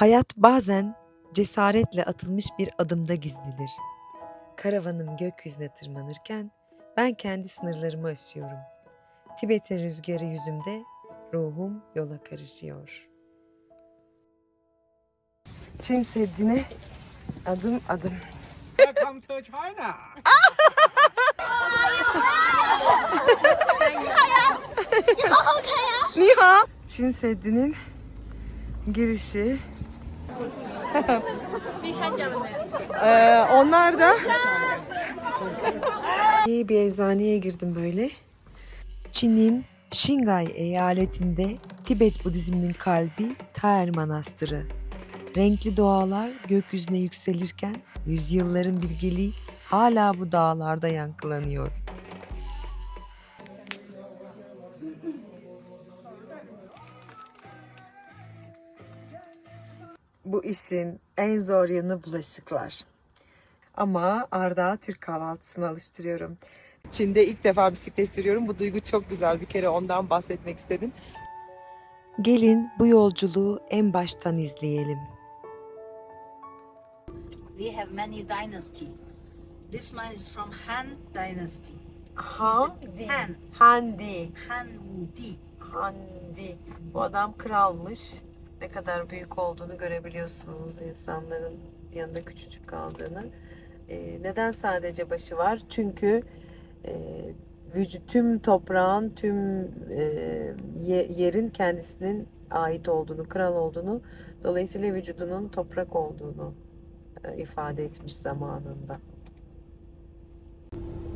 Hayat bazen cesaretle atılmış bir adımda gizlidir. Karavanım gökyüzüne tırmanırken ben kendi sınırlarımı aşıyorum. Tibet'in rüzgarı yüzümde, ruhum yola karışıyor. Çin Seddi'ne adım adım. Welcome to China. Niha. Çin Seddi'nin girişi. Ee, onlar da İyi bir eczaneye girdim böyle. Çin'in Şingay eyaletinde Tibet Budizminin kalbi Taer Manastırı. Renkli doğalar gökyüzüne yükselirken yüzyılların bilgeliği hala bu dağlarda yankılanıyor. Bu işin en zor yanı bulaşıklar. Ama Arda Türk kahvaltısına alıştırıyorum. Çin'de ilk defa bisiklet sürüyorum. Bu duygu çok güzel. Bir kere ondan bahsetmek istedim. Gelin bu yolculuğu en baştan izleyelim. We have many dynasty. This one is from Han Dynasty. Handi. Han. Handi. Han Wudi. Handi. Bu adam kralmış. Ne kadar büyük olduğunu görebiliyorsunuz insanların yanında küçücük kaldığını. Ee, neden sadece başı var? Çünkü e, vücut, tüm toprağın, tüm e, ye- yerin kendisinin ait olduğunu, kral olduğunu, dolayısıyla vücudunun toprak olduğunu e, ifade etmiş zamanında.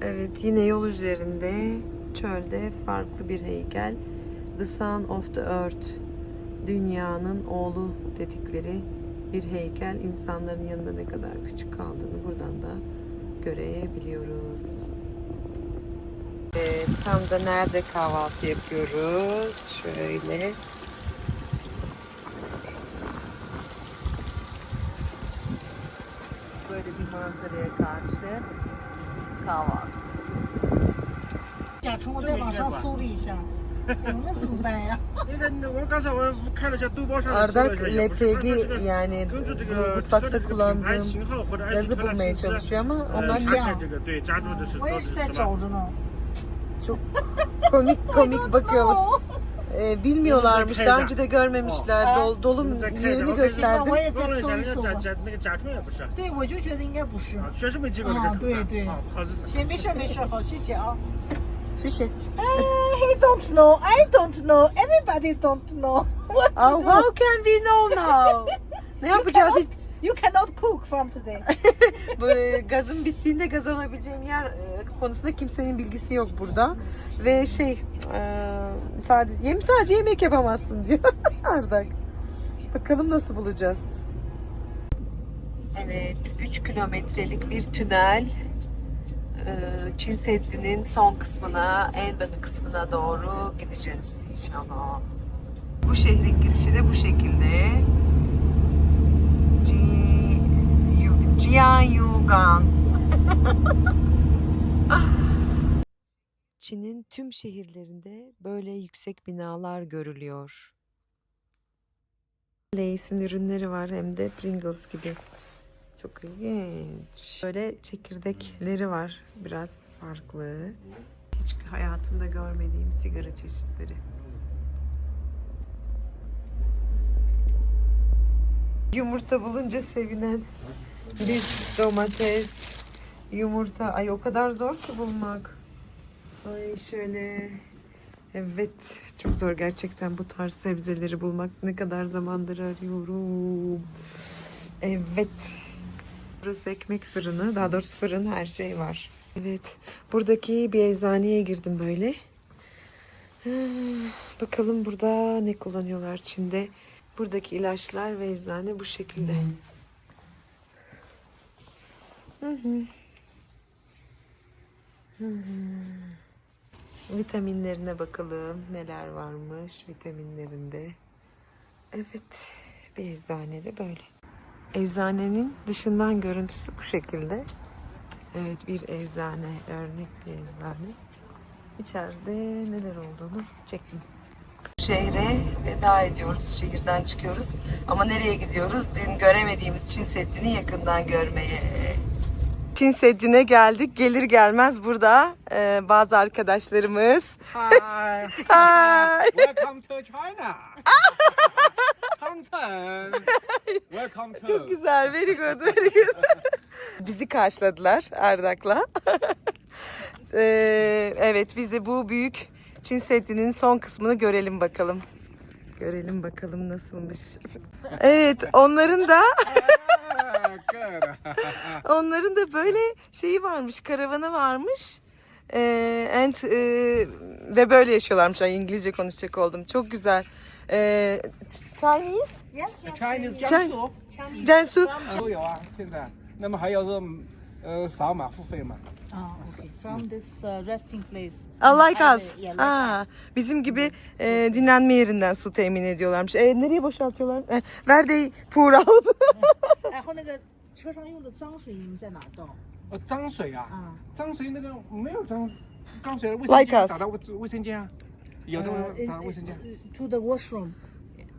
Evet yine yol üzerinde çölde farklı bir heykel. The Son of the Earth Dünyanın oğlu dedikleri bir heykel. İnsanların yanında ne kadar küçük kaldığını buradan da görebiliyoruz. Evet, tam da nerede kahvaltı yapıyoruz? Şöyle. Böyle bir manzaraya karşı kahvaltı. 甲虫，我在网上搜了一下，嗯那怎么办呀？ Ardak LPG yani bu mutfakta kullandığım yazı bulmaya çalışıyor ama onlar ya. Çok komik komik bakıyorlar. Ee, bilmiyorlarmış, daha önce de görmemişler. Dol, dolum yerini gösterdim. Sushi. Eh, he don't know. I don't know. Everybody don't know. What uh, how can we know now? ne yapacağız hiç? You cannot cook from today. Bu gazın bittiğinde gaz alabileceğim yer eh, konusunda kimsenin bilgisi yok burada. Ve şey eh, sadece, yem, sadece yemek yapamazsın diyor Ardak. Bakalım nasıl bulacağız. Evet 3 kilometrelik bir tünel e, Çin Seddi'nin son kısmına, en batı kısmına doğru gideceğiz inşallah. Bu şehrin girişi de bu şekilde. Ji- Yu- Jianyugan. Çin'in tüm şehirlerinde böyle yüksek binalar görülüyor. Lay's'in ürünleri var hem de Pringles gibi. Çok ilginç. Böyle çekirdekleri var. Biraz farklı. Hiç hayatımda görmediğim sigara çeşitleri. Yumurta bulunca sevinen biz domates, yumurta. Ay o kadar zor ki bulmak. Ay şöyle. Evet çok zor gerçekten bu tarz sebzeleri bulmak. Ne kadar zamandır arıyorum. Evet. Burası ekmek fırını. Daha doğrusu fırın her şey var. Evet. Buradaki bir eczaneye girdim böyle. Bakalım burada ne kullanıyorlar Çin'de. Buradaki ilaçlar ve eczane bu şekilde. Hı hı. Hı hı. Vitaminlerine bakalım. Neler varmış vitaminlerinde. Evet. Bir eczanede böyle. Eczanenin dışından görüntüsü bu şekilde. Evet bir eczane. Örnek bir eczane. İçeride neler olduğunu çektim. şehre veda ediyoruz. Şehirden çıkıyoruz. Ama nereye gidiyoruz? Dün göremediğimiz Çin Seddi'ni yakından görmeye. Çin Seddi'ne geldik. Gelir gelmez burada e, bazı arkadaşlarımız. Hi. Hi. Welcome to China. Changchun. Welcome to. Çok güzel, very good, very good. Bizi karşıladılar Erdak'la. Ee, evet, biz de bu büyük Çin Seddi'nin son kısmını görelim bakalım. Görelim bakalım nasılmış. Evet, onların da onların da böyle şeyi varmış, karavanı varmış. Ee, and, e, ve böyle yaşıyorlarmış. Ay İngilizce konuşacak oldum. Çok güzel. Ee, Chinese? Yes, yes. Chinese Chinese. 江苏 Chinese. Jansu. 都有啊，现在。那么还有这呃扫码付费嘛？ Oh, okay. From this uh, resting place. Ah, like Highway, us. Yeah, like Aa, bizim gibi e, dinlenme yerinden su temin ediyorlarmış. E, nereye boşaltıyorlar? E, where they pour out. 然后那个车上用的脏水你们在哪儿倒？呃，脏水啊，啊脏水那个没有脏脏水，卫 Like 生间 us 打到卫卫生间啊， 有的呃打到卫生间。 To the washroom.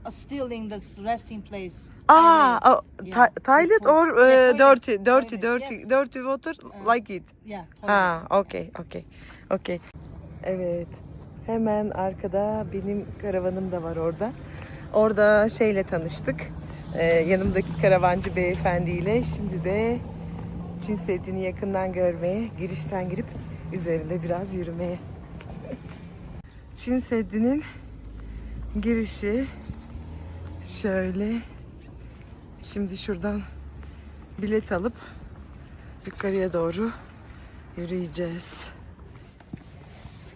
Uh, still in the resting place. Aa, Highway. o, Yeah. ta- toilet or Yeah, e, toilet. dirty, dirty, Toilet, dirty, yes. dirty water like it. Yeah. toilet. Ha, okay, okay, okay. Evet. Hemen arkada benim karavanım da var orada. Orada şeyle tanıştık. Ee, yanımdaki karavancı beyefendiyle. Şimdi de Çin Seddi'ni yakından görmeye, girişten girip üzerinde biraz yürümeye. Çin Seddi'nin girişi şöyle. Şimdi şuradan bilet alıp yukarıya doğru yürüyeceğiz.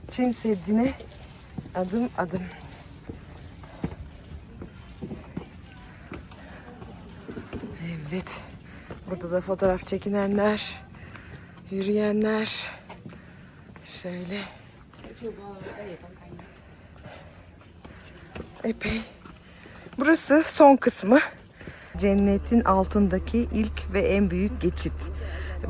Çin Seddi'ne adım adım. Evet. Burada da fotoğraf çekinenler, yürüyenler. Şöyle. Epey. Burası son kısmı. Cennetin altındaki ilk ve en büyük geçit.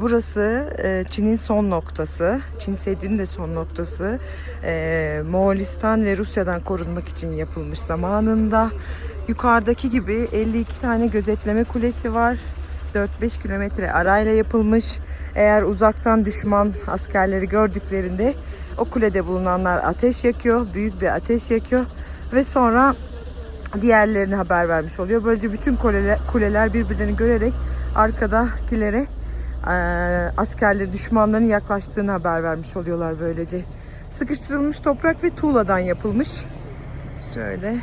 Burası e, Çin'in son noktası. Çin Seddi'nin de son noktası. E, Moğolistan ve Rusya'dan korunmak için yapılmış zamanında. Yukarıdaki gibi 52 tane gözetleme kulesi var. 4-5 kilometre arayla yapılmış. Eğer uzaktan düşman askerleri gördüklerinde o kulede bulunanlar ateş yakıyor. Büyük bir ateş yakıyor. Ve sonra diğerlerine haber vermiş oluyor. Böylece bütün kuleler, kuleler birbirlerini görerek arkadakilere askerleri düşmanların yaklaştığını haber vermiş oluyorlar böylece. Sıkıştırılmış toprak ve tuğladan yapılmış. Şöyle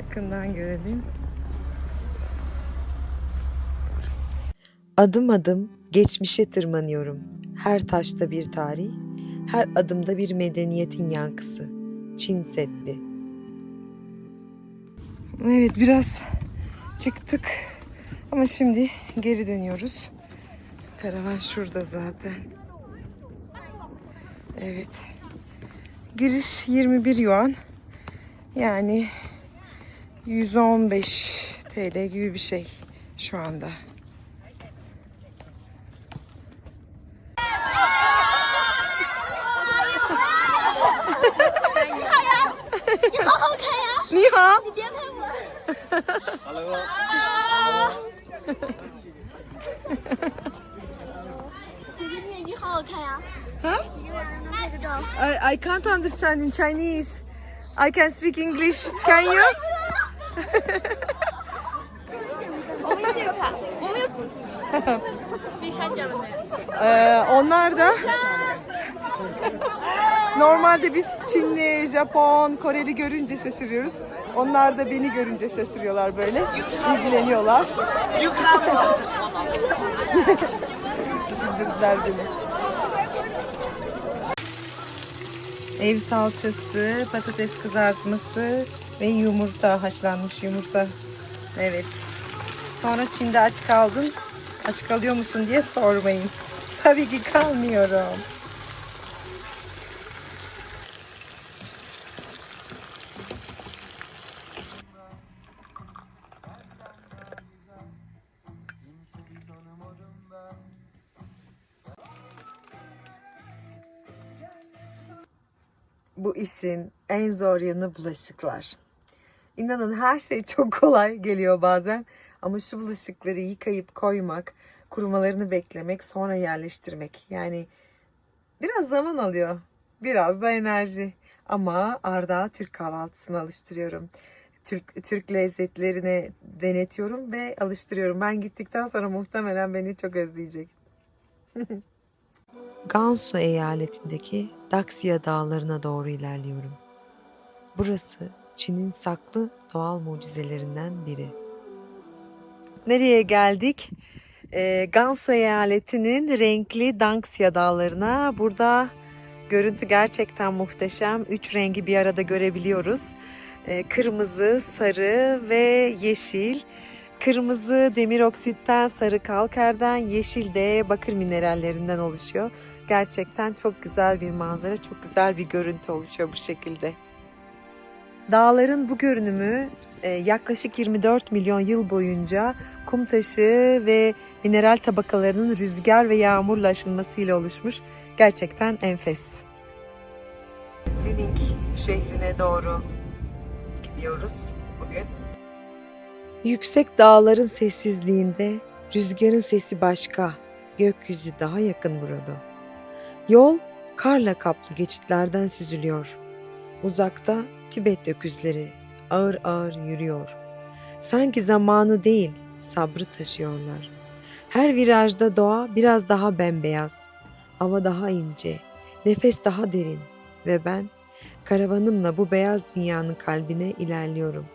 yakından görelim. Adım adım geçmişe tırmanıyorum. Her taşta bir tarih, her adımda bir medeniyetin yankısı. Çin Seddi. Evet biraz çıktık ama şimdi geri dönüyoruz. Karavan şurada zaten. Evet. Giriş 21 yuan. Yani 115 TL gibi bir şey şu anda. 上能拍个照？ I, I can't understand in Chinese. I can speak English. Can you? 我们用这个拍，我们用。丽莎见了没？ Ee, onlar da normalde biz Çinli, Japon, Koreli görünce şaşırıyoruz. Onlar da beni görünce şaşırıyorlar böyle. İlgileniyorlar. Güldürdüler beni. Ev salçası, patates kızartması ve yumurta, haşlanmış yumurta. Evet. Sonra Çin'de aç kaldın. Aç kalıyor musun diye sormayın. Tabii ki kalmıyorum. İşin en zor yanı bulaşıklar. İnanın her şey çok kolay geliyor bazen ama şu bulaşıkları yıkayıp koymak, kurumalarını beklemek, sonra yerleştirmek. Yani biraz zaman alıyor. Biraz da enerji. Ama Arda Türk kahvaltısına alıştırıyorum. Türk, Türk lezzetlerini denetiyorum ve alıştırıyorum. Ben gittikten sonra muhtemelen beni çok özleyecek. Gansu eyaletindeki Daksya dağlarına doğru ilerliyorum. Burası Çin'in saklı doğal mucizelerinden biri. Nereye geldik? Ee, Gansu eyaletinin renkli Daksya dağlarına. Burada görüntü gerçekten muhteşem. Üç rengi bir arada görebiliyoruz. Ee, kırmızı, sarı ve yeşil. Kırmızı demir oksitten, sarı kalkerden, yeşil de bakır minerallerinden oluşuyor. Gerçekten çok güzel bir manzara, çok güzel bir görüntü oluşuyor bu şekilde. Dağların bu görünümü e, yaklaşık 24 milyon yıl boyunca kum taşı ve mineral tabakalarının rüzgar ve yağmurla aşınmasıyla oluşmuş. Gerçekten enfes. Zining şehrine doğru gidiyoruz bugün. Yüksek dağların sessizliğinde rüzgarın sesi başka, gökyüzü daha yakın burada. Yol karla kaplı geçitlerden süzülüyor. Uzakta Tibet öküzleri ağır ağır yürüyor. Sanki zamanı değil, sabrı taşıyorlar. Her virajda doğa biraz daha bembeyaz, hava daha ince, nefes daha derin ve ben karavanımla bu beyaz dünyanın kalbine ilerliyorum.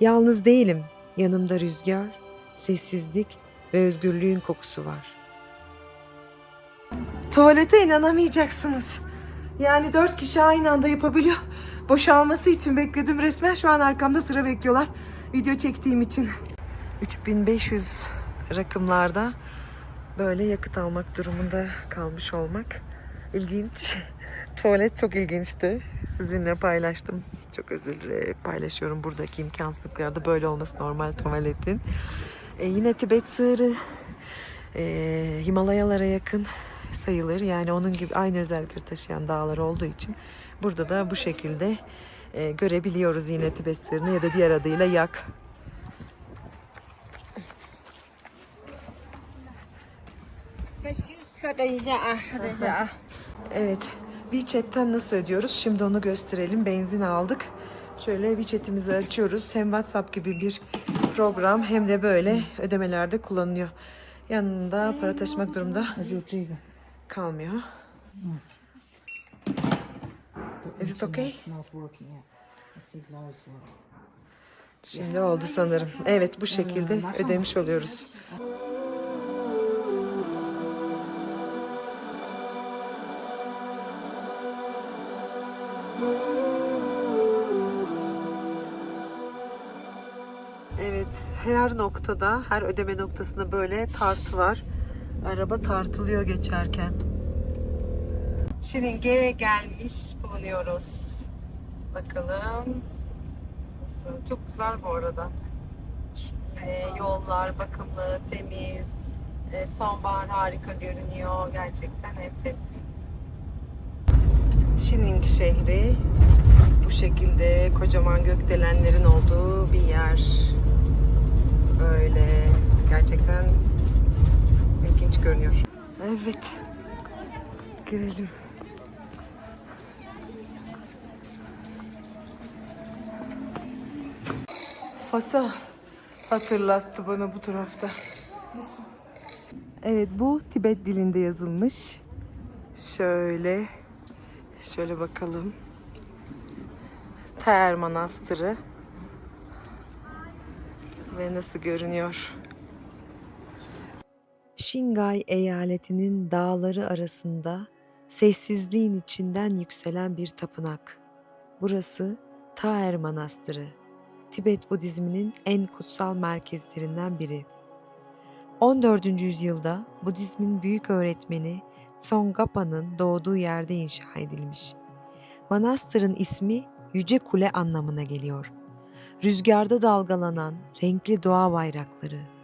Yalnız değilim, yanımda rüzgar, sessizlik ve özgürlüğün kokusu var. Tuvalete inanamayacaksınız. Yani dört kişi aynı anda yapabiliyor. Boşalması için bekledim resmen. Şu an arkamda sıra bekliyorlar. Video çektiğim için. 3500 rakımlarda böyle yakıt almak durumunda kalmış olmak ilginç. Tuvalet çok ilginçti. Sizinle paylaştım. Çok özür dilerim. Paylaşıyorum buradaki imkansızlıklarda böyle olması normal tuvaletin. E, yine Tibet sığırı e, Himalayalara yakın sayılır. Yani onun gibi aynı özellikleri taşıyan dağlar olduğu için burada da bu şekilde e, görebiliyoruz yine Tibet sığırını ya da diğer adıyla yak. Evet. WeChat'ten nasıl ödüyoruz? Şimdi onu gösterelim. Benzin aldık. Şöyle WeChat'imizi açıyoruz. Hem WhatsApp gibi bir program hem de böyle ödemelerde kullanılıyor. Yanında para taşımak durumda kalmıyor. Is it okay? Şimdi oldu sanırım. Evet bu şekilde ödemiş oluyoruz. Evet, her noktada, her ödeme noktasında böyle tartı var. Araba tartılıyor geçerken. Şiringe'ye gelmiş bulunuyoruz. Bakalım. Nasıl? Çok güzel bu arada. Yine yollar bakımlı, temiz. E, sonbahar harika görünüyor. Gerçekten enfes. Şining şehri bu şekilde kocaman gökdelenlerin olduğu bir yer. Böyle gerçekten görünüyor. Evet. Girelim. Fasa hatırlattı bana bu tarafta. Evet bu Tibet dilinde yazılmış. Şöyle şöyle bakalım. Ter Manastırı ve nasıl görünüyor? Şingay eyaletinin dağları arasında sessizliğin içinden yükselen bir tapınak. Burası Taer Manastırı. Tibet Budizminin en kutsal merkezlerinden biri. 14. yüzyılda Budizmin büyük öğretmeni Tsongkhapa'nın doğduğu yerde inşa edilmiş. Manastırın ismi Yüce Kule anlamına geliyor. Rüzgarda dalgalanan renkli doğa bayrakları,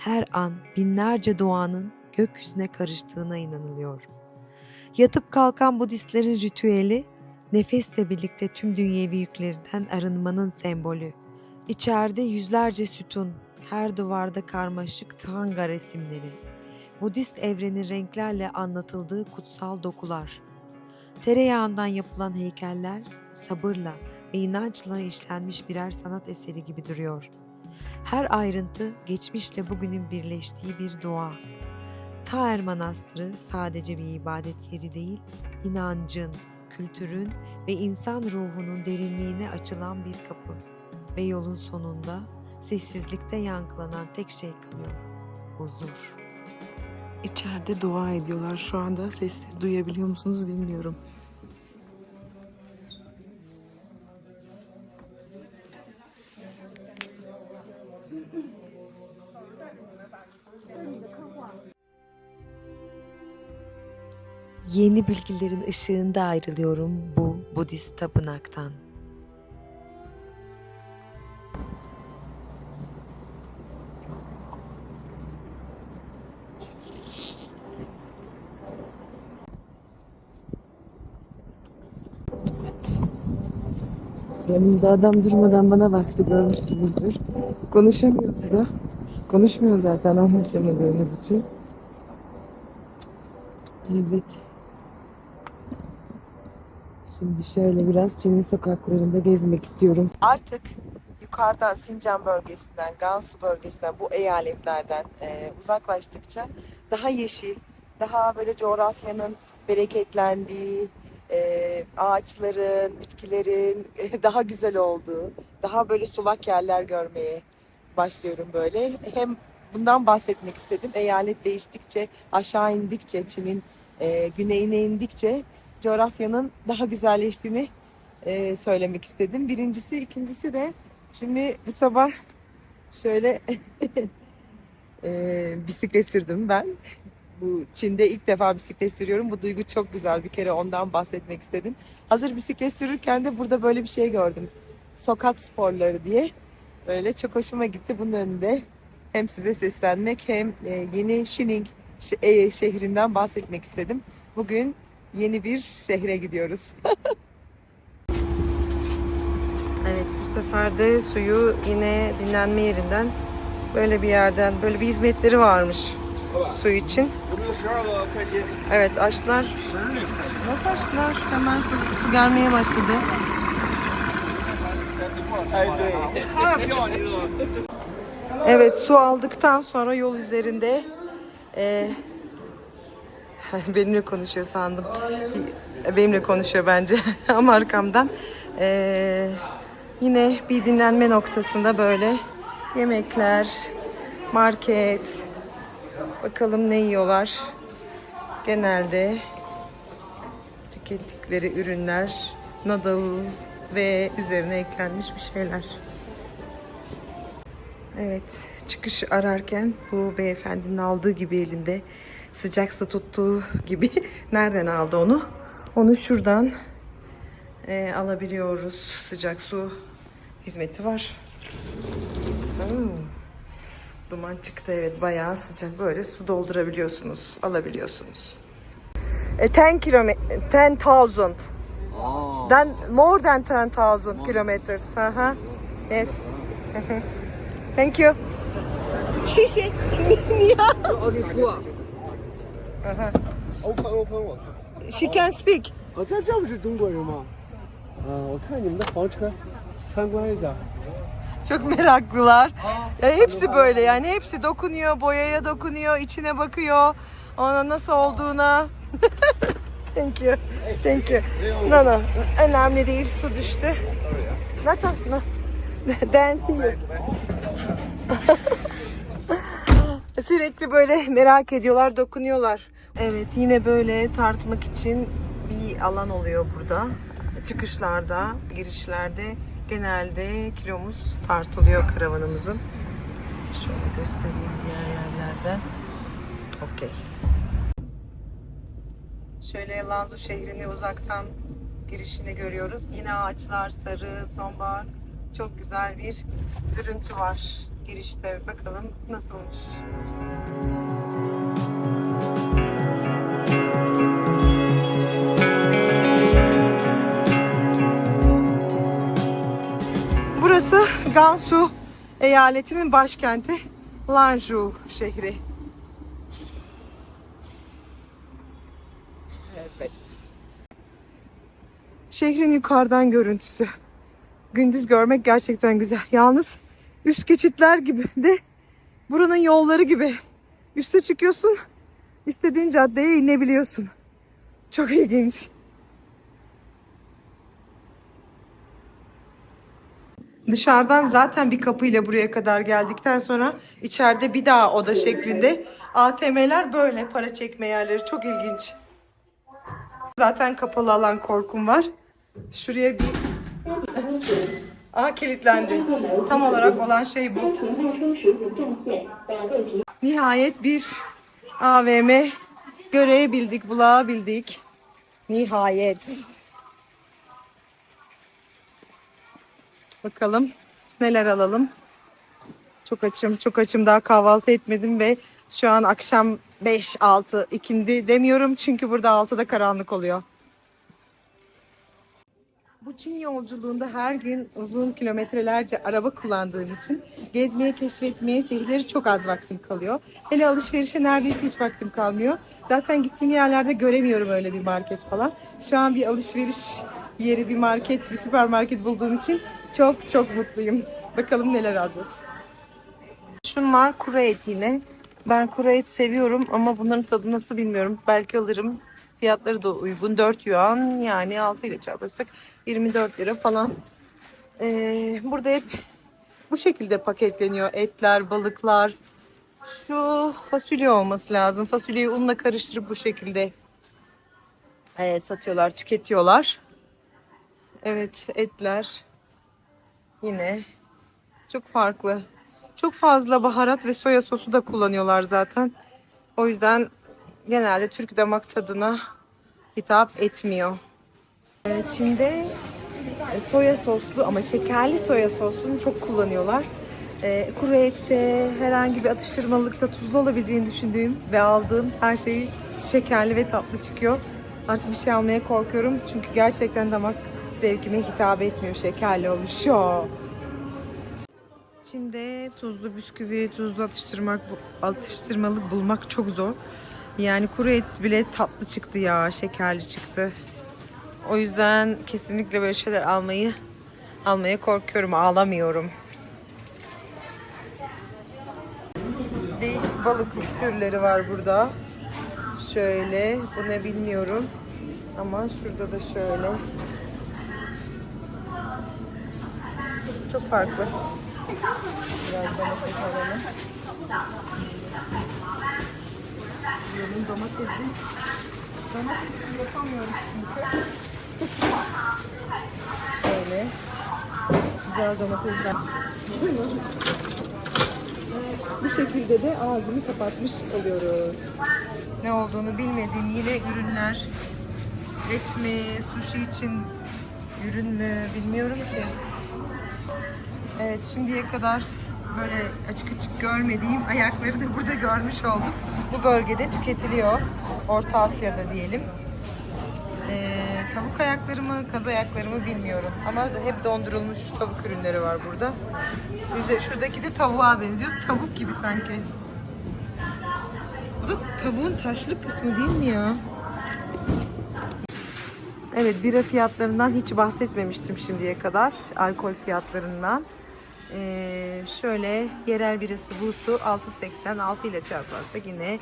her an binlerce doğanın gökyüzüne karıştığına inanılıyor. Yatıp kalkan Budistlerin ritüeli nefesle birlikte tüm dünyevi yüklerden arınmanın sembolü. İçeride yüzlerce sütun, her duvarda karmaşık tanga resimleri. Budist evrenin renklerle anlatıldığı kutsal dokular. Tereyağından yapılan heykeller sabırla ve inançla işlenmiş birer sanat eseri gibi duruyor. Her ayrıntı geçmişle bugünün birleştiği bir doğa. Taer Manastırı sadece bir ibadet yeri değil, inancın, kültürün ve insan ruhunun derinliğine açılan bir kapı. Ve yolun sonunda sessizlikte yankılanan tek şey kalıyor. Huzur. İçeride dua ediyorlar şu anda. Sesleri duyabiliyor musunuz bilmiyorum. Yeni bilgilerin ışığında ayrılıyorum bu Budist tapınaktan. Yanımda adam durmadan bana baktı görmüşsünüzdür. Konuşamıyoruz da. Konuşmuyor zaten anlaşamadığımız için. Evet. Şimdi şöyle biraz Çin'in sokaklarında gezmek istiyorum. Artık yukarıdan Sincan bölgesinden, Gansu bölgesinden, bu eyaletlerden e, uzaklaştıkça daha yeşil, daha böyle coğrafyanın bereketlendiği, e, ağaçların, bitkilerin e, daha güzel olduğu, daha böyle sulak yerler görmeye başlıyorum böyle. Hem bundan bahsetmek istedim. Eyalet değiştikçe, aşağı indikçe, Çin'in e, güneyine indikçe coğrafyanın daha güzelleştiğini e, söylemek istedim. Birincisi, ikincisi de şimdi bu sabah şöyle e, bisiklet sürdüm ben. Bu Çin'de ilk defa bisiklet sürüyorum. Bu duygu çok güzel. Bir kere ondan bahsetmek istedim. Hazır bisiklet sürürken de burada böyle bir şey gördüm. Sokak sporları diye. Böyle çok hoşuma gitti bunun önünde. Hem size seslenmek hem e, yeni Şining e, şehrinden bahsetmek istedim. Bugün yeni bir şehre gidiyoruz. evet bu sefer de suyu yine dinlenme yerinden böyle bir yerden böyle bir hizmetleri varmış su için. Evet açtılar. Nasıl açtılar? Hemen su, su gelmeye başladı. Evet su aldıktan sonra yol üzerinde e, benimle konuşuyor sandım. Benimle konuşuyor bence ama arkamdan. E, yine bir dinlenme noktasında böyle yemekler, market. Bakalım ne yiyorlar. Genelde tükettikleri ürünler, noodle ve üzerine eklenmiş bir şeyler. Evet, çıkış ararken bu beyefendinin aldığı gibi elinde sıcak su tuttuğu gibi nereden aldı onu? Onu şuradan e, alabiliyoruz. Sıcak su hizmeti var. Hmm. Duman çıktı evet bayağı sıcak böyle su doldurabiliyorsunuz, alabiliyorsunuz. E, 10 kilometre, 10,000. Then more than 10,000 kilometers. Hı hı. Yes. Thank you. Şişe. open open 我 She can speak. 哦，这这不是中国人吗？啊，我看你们的房车，参观一下。 Çok meraklılar. Ya hepsi böyle yani hepsi dokunuyor, boyaya dokunuyor, içine bakıyor. Ona nasıl olduğuna. Thank you. Thank you. No no. Önemli değil. Su düştü. Not us, no. Then see you. Sürekli böyle merak ediyorlar, dokunuyorlar. Evet yine böyle tartmak için bir alan oluyor burada. Çıkışlarda, girişlerde genelde kilomuz tartılıyor karavanımızın. Şöyle göstereyim diğer yerlerden. Okey. Şöyle Lanzu şehrini uzaktan girişini görüyoruz. Yine ağaçlar sarı, sonbahar. Çok güzel bir görüntü var girişte. Bakalım nasılmış. Burası Gansu eyaletinin başkenti Lanzhou şehri. Evet. Şehrin yukarıdan görüntüsü. Gündüz görmek gerçekten güzel. Yalnız üst geçitler gibi de buranın yolları gibi. Üste çıkıyorsun, istediğin caddeye inebiliyorsun. Çok ilginç. Dışarıdan zaten bir kapıyla buraya kadar geldikten sonra içeride bir daha oda şeklinde ATM'ler böyle para çekme yerleri çok ilginç. Zaten kapalı alan korkum var. Şuraya bir Aha kilitlendi. Tam olarak olan şey bu. Nihayet bir AVM görebildik, bulabildik. Nihayet. Bakalım neler alalım. Çok açım, çok açım. Daha kahvaltı etmedim ve şu an akşam 5-6 ikindi demiyorum çünkü burada 6'da karanlık oluyor. Bu Çin yolculuğunda her gün uzun kilometrelerce araba kullandığım için gezmeye, keşfetmeye, şehirleri çok az vaktim kalıyor. Hele alışverişe neredeyse hiç vaktim kalmıyor. Zaten gittiğim yerlerde göremiyorum öyle bir market falan. Şu an bir alışveriş yeri, bir market, bir süpermarket bulduğum için çok çok mutluyum. Bakalım neler alacağız. Şunlar kuru et yine. Ben kuru et seviyorum ama bunların tadı nasıl bilmiyorum. Belki alırım. Fiyatları da uygun. 4 yuan yani 6 ile çarparsak 24 lira falan. Ee, burada hep bu şekilde paketleniyor etler, balıklar. Şu fasulye olması lazım. Fasulyeyi unla karıştırıp bu şekilde ee, satıyorlar, tüketiyorlar. Evet, etler yine çok farklı. Çok fazla baharat ve soya sosu da kullanıyorlar zaten. O yüzden genelde Türk damak tadına hitap etmiyor. Çin'de e, soya soslu ama şekerli soya sosunu çok kullanıyorlar. Ee, kuru ette herhangi bir atıştırmalıkta tuzlu olabileceğini düşündüğüm ve aldığım her şey şekerli ve tatlı çıkıyor. Artık bir şey almaya korkuyorum çünkü gerçekten damak zevkime hitap etmiyor şekerli oluşuyor. Çin'de tuzlu bisküvi, tuzlu atıştırmak, atıştırmalık bulmak çok zor. Yani kuru et bile tatlı çıktı ya, şekerli çıktı. O yüzden kesinlikle böyle şeyler almayı almaya korkuyorum, ağlamıyorum. Değişik balık türleri var burada. Şöyle, bu ne bilmiyorum. Ama şurada da şöyle. Çok farklı. Biraz domates alalım. Yiyelim domatesi. Domatesi yapamıyoruz çünkü. Böyle. Güzel domatesler. Bu şekilde de ağzını kapatmış oluyoruz. Ne olduğunu bilmediğim yine ürünler. Et mi, sushi için ürün mü bilmiyorum ki. Evet şimdiye kadar böyle açık açık görmediğim ayakları da burada görmüş olduk. Bu bölgede tüketiliyor. Orta Asya'da diyelim. Tavuk ayakları mı, kaz ayakları mı bilmiyorum. Ama hep dondurulmuş tavuk ürünleri var burada. Bize şuradaki de tavuğa benziyor. Tavuk gibi sanki. Bu da tavuğun taşlı kısmı değil mi ya? Evet bira fiyatlarından hiç bahsetmemiştim şimdiye kadar. Alkol fiyatlarından. Ee, şöyle yerel birisi busu 6.80 6 ile çarparsak yine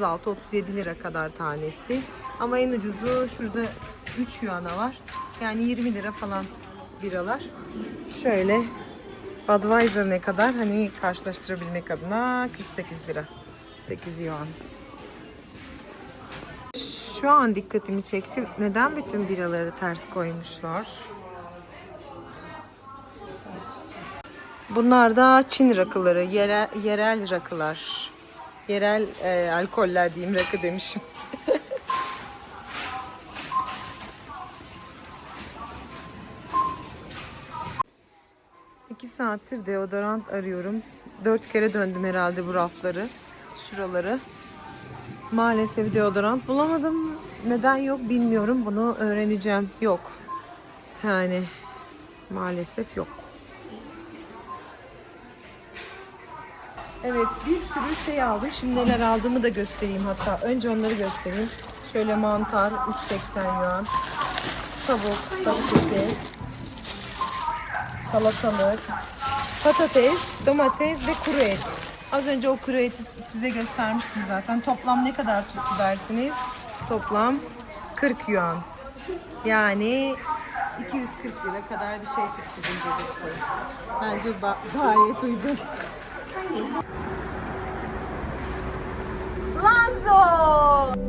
36-37 lira kadar tanesi. Ama en ucuzu şurada 3 yuana var. Yani 20 lira falan biralar. Şöyle Budweiser ne kadar? Hani karşılaştırabilmek adına 48 lira. 8 yuan. Şu an dikkatimi çekti. Neden bütün biraları ters koymuşlar? Bunlar da Çin rakıları, yerel, yerel rakılar. Yerel e, alkoller diyeyim, rakı demişim. Saattir deodorant arıyorum. Dört kere döndüm herhalde bu rafları, şuraları. Maalesef deodorant bulamadım. Neden yok bilmiyorum. Bunu öğreneceğim. Yok. Yani maalesef yok. Evet bir sürü şey aldım. Şimdi neler aldığımı da göstereyim hatta. Önce onları göstereyim. Şöyle mantar 3.80 yuan. Tavuk, tavuk eti. Salatalık. Patates, domates ve kuru et. Az önce o kuru eti size göstermiştim zaten. Toplam ne kadar tuttu dersiniz? Toplam 40 yuan. Yani 240 lira kadar bir şey tuttu bence. Bence gayet uygun. Lanzo!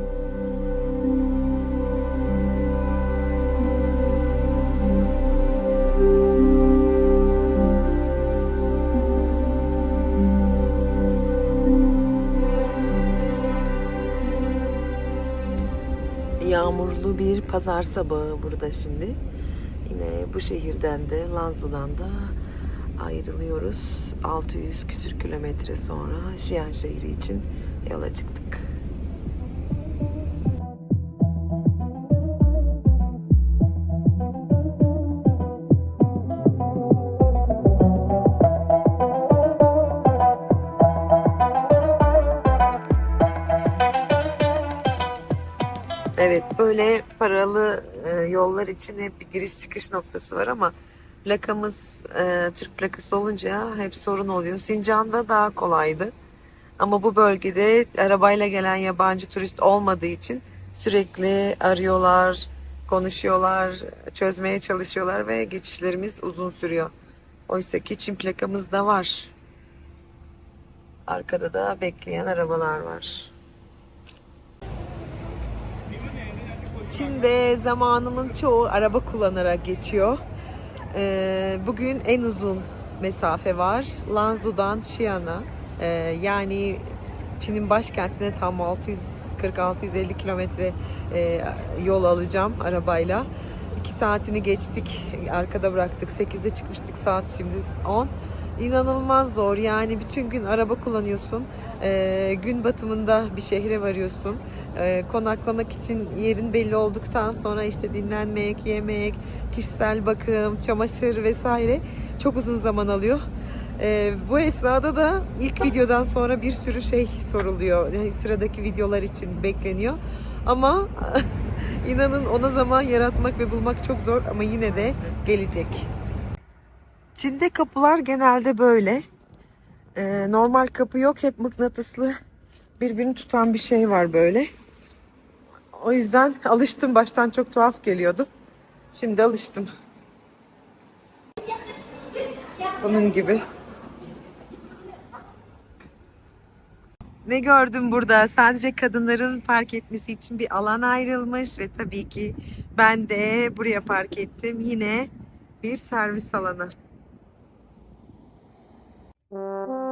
Bir pazar sabahı burada şimdi. Yine bu şehirden de Lanzo'dan da ayrılıyoruz. 600 küsür kilometre sonra Şiyan şehri için yola çıktık. Evet böyle paralı e, yollar için hep bir giriş çıkış noktası var ama plakamız e, Türk plakası olunca hep sorun oluyor. Sincan'da daha kolaydı. Ama bu bölgede arabayla gelen yabancı turist olmadığı için sürekli arıyorlar, konuşuyorlar, çözmeye çalışıyorlar ve geçişlerimiz uzun sürüyor. Oysa ki Çin plakamız da var. Arkada da bekleyen arabalar var. Çin'de zamanımın çoğu araba kullanarak geçiyor. Ee, bugün en uzun mesafe var. Lanzhou'dan Xi'an'a. Ee, yani Çin'in başkentine tam 640-650 kilometre e, yol alacağım arabayla. 2 saatini geçtik. Arkada bıraktık. 8'de çıkmıştık. Saat şimdi 10. İnanılmaz zor. Yani bütün gün araba kullanıyorsun. Ee, gün batımında bir şehre varıyorsun. Ee, konaklamak için yerin belli olduktan sonra işte dinlenmek, yemek, kişisel bakım, çamaşır vesaire çok uzun zaman alıyor. Ee, bu esnada da ilk videodan sonra bir sürü şey soruluyor. Yani sıradaki videolar için bekleniyor. Ama inanın ona zaman yaratmak ve bulmak çok zor ama yine de gelecek. Çin'de kapılar genelde böyle. Ee, normal kapı yok. Hep mıknatıslı birbirini tutan bir şey var böyle. O yüzden alıştım. Baştan çok tuhaf geliyordu. Şimdi alıştım. Bunun gibi. Ne gördüm burada? Sadece kadınların park etmesi için bir alan ayrılmış ve tabii ki ben de buraya park ettim. Yine bir servis alanı. Música